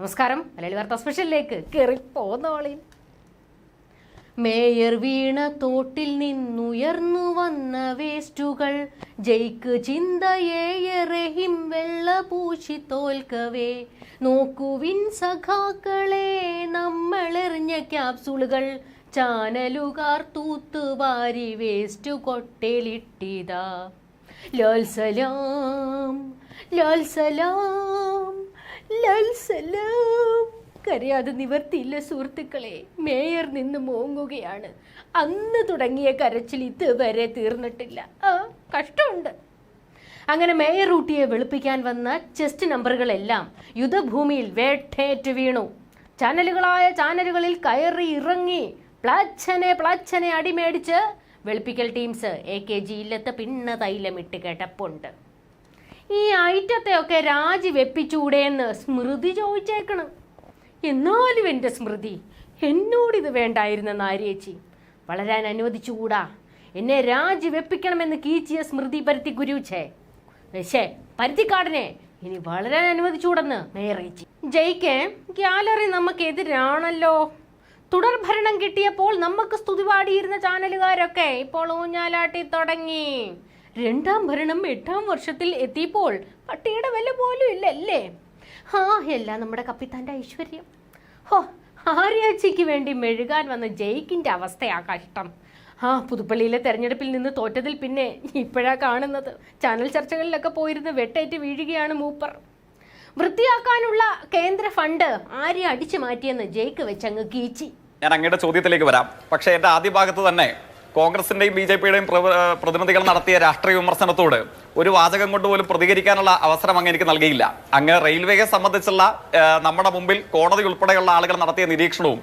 നമസ്കാരം. മലയാളി വാർത്ത സ്പെഷ്യലിലേക്ക് കയറി പോന്നോളി മേയർ വീണ തോട്ടിൽ നിന്നുയർന്നു വന്ന വേസ്റ്റുകൾ. ജയിക്ക് ചിന്തയേറെഹിം വെള്ള പൂശി തോൽക്കവേ. നോക്കുവിൻ സഖാക്കളെ നമ്മളെറിഞ്ഞ ക്യാപ്സൂളുകൾ. ചാനലുകാർ തൂത്തുവാരി വേസ്റ്റ് കൊട്ടയിലിട്ടിതാ. ലാൽ സലാം. ലാൽ സലാം. ലാൽ സലാം കരയാതെ നിവർത്തിയില്ല സുഹൃത്തുക്കളെ മേയർ നിന്ന് മോങ്ങുകയാണ്. അന്ന് തുടങ്ങിയ കരച്ചിൽ ഇതുവരെ തീർന്നിട്ടില്ല. ആ കഷ്ടമുണ്ട്. അങ്ങനെ മേയർ ഊട്ടിയെ വെളുപ്പിക്കാൻ വന്ന ചെസ്റ്റ് നമ്പറുകളെല്ലാം യുദ്ധഭൂമിയിൽ വേട്ടേറ്റ് വീണു. ചാനലുകളായ ചാനലുകളിൽ കയറി ഇറങ്ങി പ്ലാച്ചനെ പ്ലാച്ചനെ അടിമേടിച്ച് വെളുപ്പിക്കൽ ടീംസ് എ കെ ജി ഇല്ലത്ത് പിന്ന തൈലമിട്ട് കേട്ടപ്പുണ്ട്. ഈ ഐറ്റത്തെ ഒക്കെ രാജി വെപ്പിച്ചൂടെയെന്ന് സ്മൃതി ചോദിച്ചേക്കണം. എന്നാലും എന്റെ സ്മൃതി എന്നോടിത് വേണ്ടായിരുന്ന നാരിയേച്ചി. വളരാൻ അനുവദിച്ചുകൂടാ. എന്നെ രാജി വെപ്പിക്കണമെന്ന് കീച്ചിയ സ്മൃതി പരുത്തി ഗുരുച്ചേ. ശേ പരുത്തിക്കാടിനെ ഇനി വളരാൻ അനുവദിച്ചുകൂടെന്ന് മേയറേച്ചി. ജയിക്ക് ഗ്യാലറി നമുക്കെതിരാണല്ലോ. തുടർഭരണം കിട്ടിയപ്പോൾ നമുക്ക് സ്തുതിപാടിയിരുന്ന ചാനലുകാരൊക്കെ ഇപ്പോൾ ഊഞ്ഞാലാട്ടി തുടങ്ങി. രണ്ടാം ഭരണം എട്ടാം വർഷത്തിൽ എത്തിയപ്പോൾ പട്ടിയുടെ വില പോലും ഇല്ലല്ലേ? ആ എല്ലാം നമ്മുടെ കപ്പിത്താന്റെ ഐശ്വര്യം. ഹോ ആര്യാച്ചയ്ക്ക് വേണ്ടി മെഴുകാൻ വന്ന ജയിക്കിന്റെ അവസ്ഥയാ കഷ്ടം ആ പുതുപ്പള്ളിയിലെ തെരഞ്ഞെടുപ്പിൽ നിന്ന് തോറ്റതിൽ പിന്നെ ഇപ്പോഴാ കാണുന്നത്. ചാനൽ ചർച്ചകളിലൊക്കെ പോയിരുന്ന് വെട്ടേറ്റ് വീഴുകയാണ് മൂപ്പർ. വൃത്തിയാക്കാനുള്ള കേന്ദ്ര ഫണ്ട് ആര്യ അടിച്ചു മാറ്റിയെന്ന് ജയിക്ക് വെച്ചങ്ങ് കീച്ചി. ഞാൻ അങ്ങയുടെ ചോദ്യത്തിലേക്ക് വരാം. പക്ഷേ എന്റെ ആദ്യ ഭാഗത്ത് തന്നെ കോൺഗ്രസിന്റെയും ബി ജെ പിയുടെയും പ്രതിനിധികൾ നടത്തിയ രാഷ്ട്രീയ വിമർശനത്തോട് ഒരു വാചകം കൊണ്ട് പോലും പ്രതികരിക്കാനുള്ള അവസരം അങ്ങ് എനിക്ക് നൽകിയില്ല. അങ്ങ് റെയിൽവേയെ സംബന്ധിച്ചുള്ള നമ്മുടെ മുമ്പിൽ കോടതി ഉൾപ്പെടെയുള്ള ആളുകൾ നടത്തിയ നിരീക്ഷണവും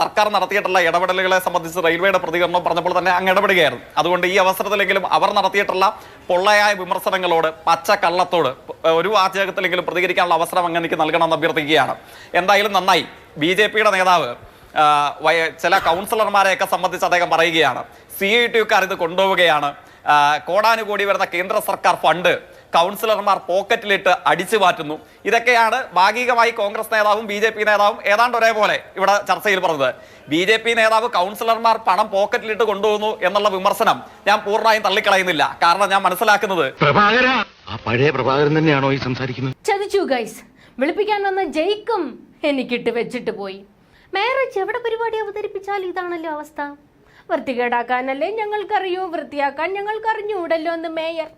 സർക്കാർ നടത്തിയിട്ടുള്ള ഇടപെടലുകളെ സംബന്ധിച്ച് റെയിൽവേയുടെ പ്രതികരണം പറഞ്ഞപ്പോൾ തന്നെ അങ്ങ് ഇടപെടുകയായിരുന്നു. അതുകൊണ്ട് ഈ അവസരത്തിലെങ്കിലും അവർ നടത്തിയിട്ടുള്ള പൊള്ളയായ വിമർശനങ്ങളോട് പച്ച കള്ളത്തോട് ഒരു വാചകത്തിലെങ്കിലും പ്രതികരിക്കാനുള്ള അവസരം അങ്ങ് എനിക്ക് നൽകണമെന്ന് അഭ്യർത്ഥിക്കുകയാണ്. എന്തായാലും നന്നായി. ബി നേതാവ് ചില കൗൺസിലർമാരെയൊക്കെ സംബന്ധിച്ച് അദ്ദേഹം പറയുകയാണ്. സി ഐ ടിക്കാർ ഇത് കൊണ്ടുപോവുകയാണ്. കോടാനുകോടി വരുന്ന കേന്ദ്ര സർക്കാർ ഫണ്ട് കൗൺസിലർമാർ പോക്കറ്റിലിട്ട് അടിച്ചു മാറ്റുന്നു. ഇതൊക്കെയാണ് ഭാഗികമായി കോൺഗ്രസ് നേതാവും ബി ജെ പി നേതാവും ഏതാണ്ട് ഒരേപോലെ ഇവിടെ ചർച്ചയിൽ പറഞ്ഞത്. ബി ജെ പി നേതാവ് കൗൺസിലർമാർ പണം പോക്കറ്റിലിട്ട് കൊണ്ടുപോകുന്നു എന്നുള്ള വിമർശനം ഞാൻ പൂർണമായും തള്ളിക്കളയുന്നില്ല. കാരണം ഞാൻ മനസ്സിലാക്കുന്നത് പ്രഭാകര ആ പഴയ പ്രഭാകരൻ തന്നെയാണോ ഈ സംസാരിക്കുന്നത്? ചതിച്ചു ഗൈസ് വിളിപ്പിക്കാൻ വന്ന ജയിക്കും എനിക്കിട്ട് വെച്ചിട്ട് പോയി. മാരേജ് എവിടെ പരിപാടി അവതരിപ്പിച്ചാൽ ഇതാണല്ലോ അവസ്ഥ? വൃത്തികേടാക്കാനല്ലേ ഞങ്ങൾക്കറിയൂ വൃത്തിയാക്കാൻ ഞങ്ങൾക്കറിഞ്ഞൂടല്ലോ എന്ന് മേയർ.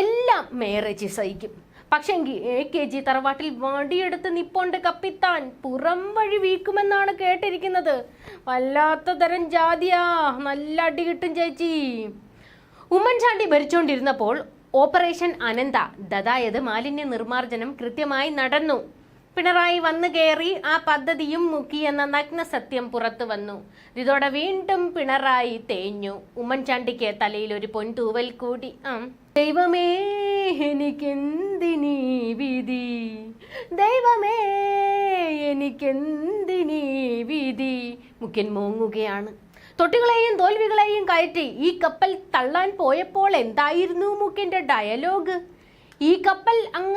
എല്ലാം മേയറേജ് സഹിക്കും. പക്ഷെങ്കിൽ എ കെ ജി തറവാട്ടിൽ വടിയെടുത്ത് നിപ്പോണ്ട് കപ്പിത്താൻ പുറം വഴി വീക്കുമെന്നാണ് കേട്ടിരിക്കുന്നത്. വല്ലാത്ത തരം ജാതിയാ നല്ല അടി കിട്ടും ചേച്ചി. ഉമ്മൻചാണ്ടി ഭരിച്ചുകൊണ്ടിരുന്നപ്പോൾ ഓപ്പറേഷൻ അനന്ത അതായത് മാലിന്യ നിർമ്മാർജനം കൃത്യമായി നടന്നു. പിണറായി വന്നു കയറി ആ പദ്ധതിയും മുക്കിയെന്ന നഗ്ന സത്യം പുറത്തു വന്നു. ഇതോടെ വീണ്ടും പിണറായി തേഞ്ഞു. ഉമ്മൻചാണ്ടിക്ക് തലയിൽ ഒരു പൊൻതൂവൽ കൂടി. ആ ദൈവമേ എനിക്കെന്തിനീ വിധി? ദൈവമേ എനിക്കെന്തിനീ വിധി? മുഖ്യൻ മൂങ്ങുകയാണ്. തൊട്ടികളെയും തോൽവികളെയും കയറ്റി ഈ കപ്പൽ തള്ളാൻ പോയപ്പോൾ എന്തായിരുന്നു മുക്കിന്റെ ഡയലോഗ്? ഈ കപ്പൽ അങ്ങനെ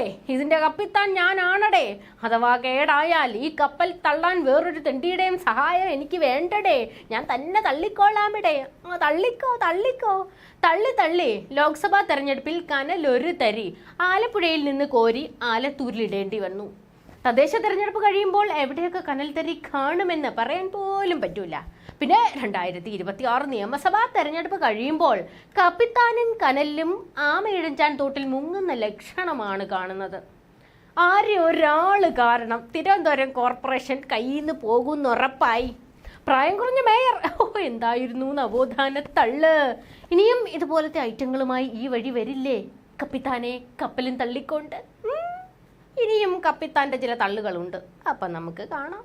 കേടാകില്ലടേ ഇതിന്റെ കപ്പിത്താൻ ഞാനാണടേ. അഥവാ കേടായാൽ ഈ കപ്പൽ തള്ളാൻ വേറൊരു തെണ്ടിയുടെയും സഹായം എനിക്ക് വേണ്ടടേ. ഞാൻ തന്നെ തള്ളിക്കോളാമിടേ ആ തള്ളിക്കോ തള്ളിക്കോ. തള്ളി തള്ളി ലോക്സഭാ തെരഞ്ഞെടുപ്പിൽ കനലൊരു തരി ആലപ്പുഴയിൽ നിന്ന് കോരി ആലത്തൂരിലിടേണ്ടി വന്നു. തദ്ദേശ തെരഞ്ഞെടുപ്പ് കഴിയുമ്പോൾ എവിടെയൊക്കെ കനൽ കനൽത്തരി കാണുമെന്ന് പറയാൻ പോലും പറ്റൂല. പിന്നെ രണ്ടായിരത്തി ഇരുപത്തി ആറ് നിയമസഭാ തെരഞ്ഞെടുപ്പ് കഴിയുമ്പോൾ കപ്പിത്താനും കനലിലും ആമയിഴഞ്ചാൻ തോട്ടിൽ മുങ്ങുന്ന ലക്ഷണമാണ് കാണുന്നത്. ആരെ ഒരാൾ കാരണം തിരുവനന്തപുരം കോർപ്പറേഷൻ കയ്യിൽ നിന്ന് പോകുന്നുറപ്പായി പ്രായം കുറഞ്ഞ മേയർ. ഓ എന്തായിരുന്നു നവോത്ഥാന തള്ള് ഇനിയും ഇതുപോലത്തെ ഐറ്റങ്ങളുമായി ഈ വഴി വരില്ലേ? കപ്പിത്താനെ കപ്പലും തള്ളിക്കൊണ്ട്. ഇനിയും കപ്പിത്താന്റെ ചില തള്ളുകളുണ്ട്. അപ്പം നമുക്ക് കാണാം.